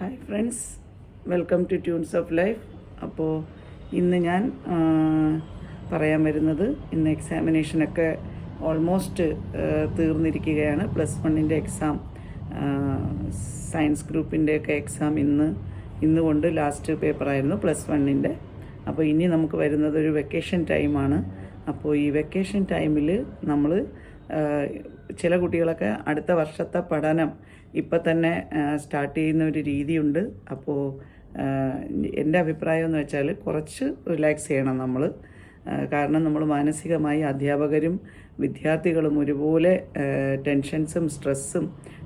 Hi friends welcome to tunes of life അപ്പോൾ ഇന്ന് ഞാൻ പറയാൻ വരുന്നത് ഇന്ന് എക്സാമിനേഷനൊക്കെ ഓൾമോസ്റ്റ് തീർന്നിരിക്കുകയാണ്. പ്ലസ് വണ്ണിന്റെ എക്സാം സയൻസ് ഗ്രൂപ്പിന്റെയൊക്കെ എക്സാം ഇന്ന് ഇന്ന് കൊണ്ട് ലാസ്റ്റ് പേപ്പറായിരുന്നു പ്ലസ് വണ്ണിന്റെ അപ്പോൾ ഇനി നമുക്ക് വരുന്നത് ഒരു വെക്കേഷൻ ടൈമാണ് അപ്പോൾ ഈ വെക്കേഷൻ ടൈമിൽ നമ്മൾ ചില കുട്ടികളൊക്കെ അടുത്ത വർഷത്തെ പഠനം ഇപ്പം തന്നെ സ്റ്റാർട്ട് ചെയ്യുന്ന ഒരു രീതിയുണ്ട്. അപ്പോൾ എന്റെ അഭിപ്രായം എന്ന് വെച്ചാൽ കുറച്ച് റിലാക്സ് ചെയ്യണം നമ്മൾ കാരണം നമ്മൾ മാനസികമായി അധ്യാപകരും വിദ്യാർത്ഥികളും ഒരുപോലെ ടെൻഷൻസും സ്ട്രെസ്സും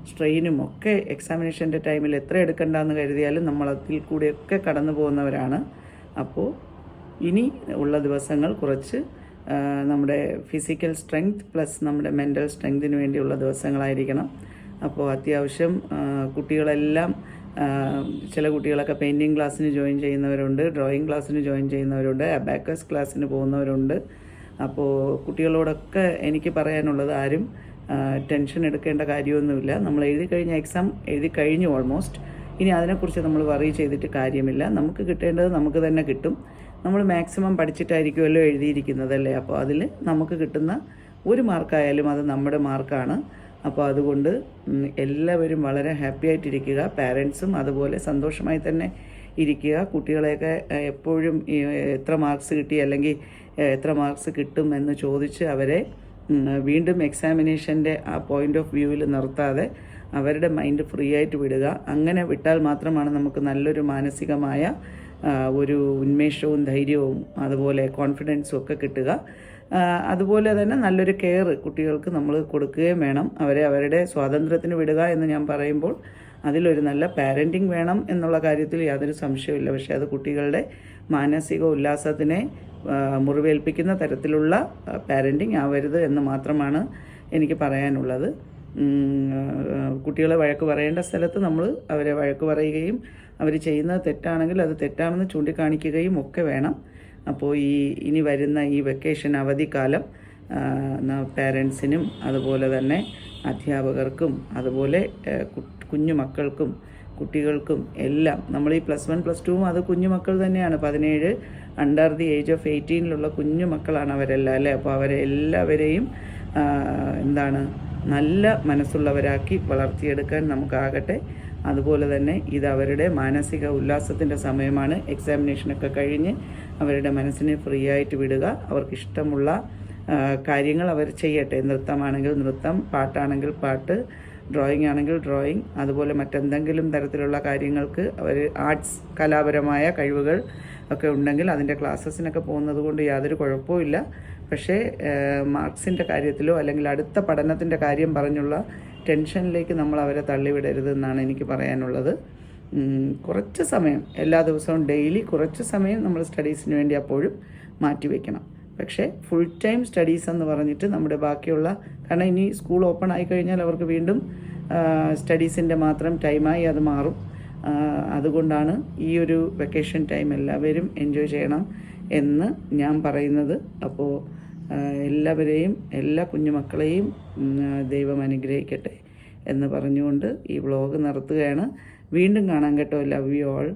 സ്ട്രെയിനും ഒക്കെ എക്സാമിനേഷന്റെ ടൈമിൽ എത്ര എടുക്കണ്ടെന്ന് കരുതിയാലും നമ്മൾ അതിൽ കൂടെയൊക്കെ കടന്നു പോകുന്നവരാണ്. അപ്പോൾ ഇനി ഉള്ള ദിവസങ്ങൾ കുറച്ച് നമ്മുടെ ഫിസിക്കൽ സ്ട്രെങ്ത് പ്ലസ് നമ്മുടെ മെന്റൽ സ്ട്രെങ്തിന് വേണ്ടിയുള്ള ദിവസങ്ങളായിരിക്കണം. അപ്പോൾ അത്യാവശ്യം കുട്ടികളെല്ലാം ചില കുട്ടികളൊക്കെ പെയിന്റിങ് ക്ലാസ്സിന് ജോയിൻ ചെയ്യുന്നവരുണ്ട് ഡ്രോയിങ് ക്ലാസ്സിന് ജോയിൻ ചെയ്യുന്നവരുണ്ട് അബാക്കസ് ക്ലാസ്സിന് പോകുന്നവരുണ്ട്. അപ്പോൾ കുട്ടികളോടൊക്കെ എനിക്ക് പറയാനുള്ളത് ആരും ടെൻഷൻ എടുക്കേണ്ട കാര്യമൊന്നുമില്ല. നമ്മൾ എഴുതി കഴിഞ്ഞ എക്സാം എഴുതി കഴിഞ്ഞു ഓൾമോസ്റ്റ് ഇനി അതിനെക്കുറിച്ച് നമ്മൾ വറി ചെയ്തിട്ട് കാര്യമില്ല. നമുക്ക് കിട്ടേണ്ടത് നമുക്ക് തന്നെ കിട്ടും. നമ്മൾ മാക്സിമം പഠിച്ചിട്ടായിരിക്കുമല്ലോ എഴുതിയിരിക്കുന്നതല്ലേ? അപ്പോൾ അതിൽ നമുക്ക് കിട്ടുന്ന ഒരു മാർക്കായാലും അത് നമ്മുടെ മാർക്കാണ്. അപ്പോൾ അതുകൊണ്ട് എല്ലാവരും വളരെ ഹാപ്പി ആയിട്ടിരിക്കുക. പാരൻസും അതുപോലെ സന്തോഷമായി തന്നെ ഇരിക്കുക. കുട്ടികളെയൊക്കെ എപ്പോഴും എത്ര മാർക്സ് കിട്ടി അല്ലെങ്കിൽ എത്ര മാർക്സ് കിട്ടും എന്ന് ചോദിച്ച് അവരെ വീണ്ടും എക്സാമിനേഷന്റെ ആ പോയിന്റ് ഓഫ് വ്യൂവിൽ നിർത്താതെ അവരുടെ മൈൻഡ് ഫ്രീ ആയിട്ട് വിടുക. അങ്ങനെ വിട്ടാൽ മാത്രമാണ് നമുക്ക് നല്ലൊരു മാനസികമായ ഒരു ഉന്മേഷവും ധൈര്യവും അതുപോലെ കോൺഫിഡൻസും ഒക്കെ കിട്ടുക. അതുപോലെ തന്നെ നല്ലൊരു കെയർ കുട്ടികൾക്ക് നമ്മൾ കൊടുക്കുകയും വേണം. അവരെ അവരുടെ സ്വാതന്ത്ര്യത്തിന് വിടുക എന്ന് ഞാൻ പറയുമ്പോൾ അതിലൊരു നല്ല പാരന്റിങ് വേണം എന്നുള്ള കാര്യത്തിൽ യാതൊരു സംശയവുമില്ല. പക്ഷേ അത് കുട്ടികളുടെ മാനസിക ഉല്ലാസത്തിനെ മുറിവേൽപ്പിക്കുന്ന തരത്തിലുള്ള പാരന്റിങ് ആവരുത് എന്ന് മാത്രമാണ് എനിക്ക് പറയാനുള്ളത്. കുട്ടികളെ വഴക്ക് പറയേണ്ട സ്ഥലത്ത് നമ്മൾ അവരെ വഴക്ക് പറയുകയും അവർ ചെയ്യുന്നത് തെറ്റാണെങ്കിൽ അത് തെറ്റാണെന്ന് ചൂണ്ടിക്കാണിക്കുകയും ഒക്കെ വേണം. അപ്പോൾ ഈ ഇനി വരുന്ന ഈ വെക്കേഷൻ അവധിക്കാലം പാരൻസിനും അതുപോലെ തന്നെ അധ്യാപകർക്കും അതുപോലെ കുഞ്ഞു മക്കൾക്കും കുട്ടികൾക്കും എല്ലാം നമ്മൾ ഈ പ്ലസ് വൺ പ്ലസ് ടുവും അത് കുഞ്ഞു മക്കൾ തന്നെയാണ്. പതിനേഴ് അണ്ടർ ദി ഏജ് ഓഫ് എയ്റ്റീനിലുള്ള കുഞ്ഞു മക്കളാണ് അവരെല്ലാം അല്ലേ? അപ്പോൾ അവരെ എല്ലാവരെയും എന്താണ് നല്ല മനസ്സുള്ളവരാക്കി വളർത്തിയെടുക്കാൻ നമുക്കാകട്ടെ. അതുപോലെ തന്നെ ഇത് അവരുടെ മാനസിക ഉല്ലാസത്തിന്റെ സമയമാണ്. എക്സാമിനേഷനൊക്കെ കഴിഞ്ഞ് അവരുടെ മനസ്സിനെ ഫ്രീ ആയിട്ട് വിടുക. അവർക്ക് ഇഷ്ടമുള്ള കാര്യങ്ങൾ അവർ ചെയ്യട്ടെ. നൃത്തമാണെങ്കിൽ നൃത്തം പാട്ടാണെങ്കിൽ പാട്ട് ഡ്രോയിങ് ആണെങ്കിൽ ഡ്രോയിങ് അതുപോലെ മറ്റെന്തെങ്കിലും തരത്തിലുള്ള കാര്യങ്ങൾക്ക് അവർ ആർട്സ് കലാപരമായ കഴിവുകൾ ഒക്കെ ഉണ്ടെങ്കിൽ അതിന്റെ ക്ലാസ്സസിനൊക്കെ പോകുന്നത് കൊണ്ട് യാതൊരു കുഴപ്പമില്ല പക്ഷേ മാർക്സിന്റെ കാര്യത്തിലോ അല്ലെങ്കിൽ അടുത്ത പഠനത്തിന്റെ കാര്യം പറഞ്ഞുള്ള ടെൻഷനിലേക്ക് നമ്മൾ അവരെ തള്ളിവിടരുത് എന്നാണ് എനിക്ക് പറയാനുള്ളത്. കുറച്ച് സമയം എല്ലാ ദിവസവും ഡെയിലി കുറച്ച് സമയം നമ്മൾ സ്റ്റഡീസിന് വേണ്ടി അപ്പോഴും മാറ്റിവെക്കണം. പക്ഷേ ഫുൾ ടൈം സ്റ്റഡീസ് എന്ന് പറഞ്ഞിട്ട് നമ്മുടെ ബാക്കിയുള്ള കാരണം ഇനി സ്കൂൾ ഓപ്പൺ ആയി കഴിഞ്ഞാൽ അവർക്ക് വീണ്ടും സ്റ്റഡീസിന്റെ മാത്രം ടൈമായി അത് മാറും. അതുകൊണ്ടാണ് ഈ ഒരു വെക്കേഷൻ ടൈം എല്ലാവരും എൻജോയ് ചെയ്യണം എന്ന് ഞാൻ പറയുന്നത്. അപ്പോൾ എല്ലാവരെയും എല്ലാ കുഞ്ഞുമക്കളെയും ദൈവം അനുഗ്രഹിക്കട്ടെ എന്ന് പറഞ്ഞുകൊണ്ട് ഈ വ്ളോഗ് നിർത്തുകയാണ് വീണ്ടും കാണാൻ കേട്ടോ. Love you all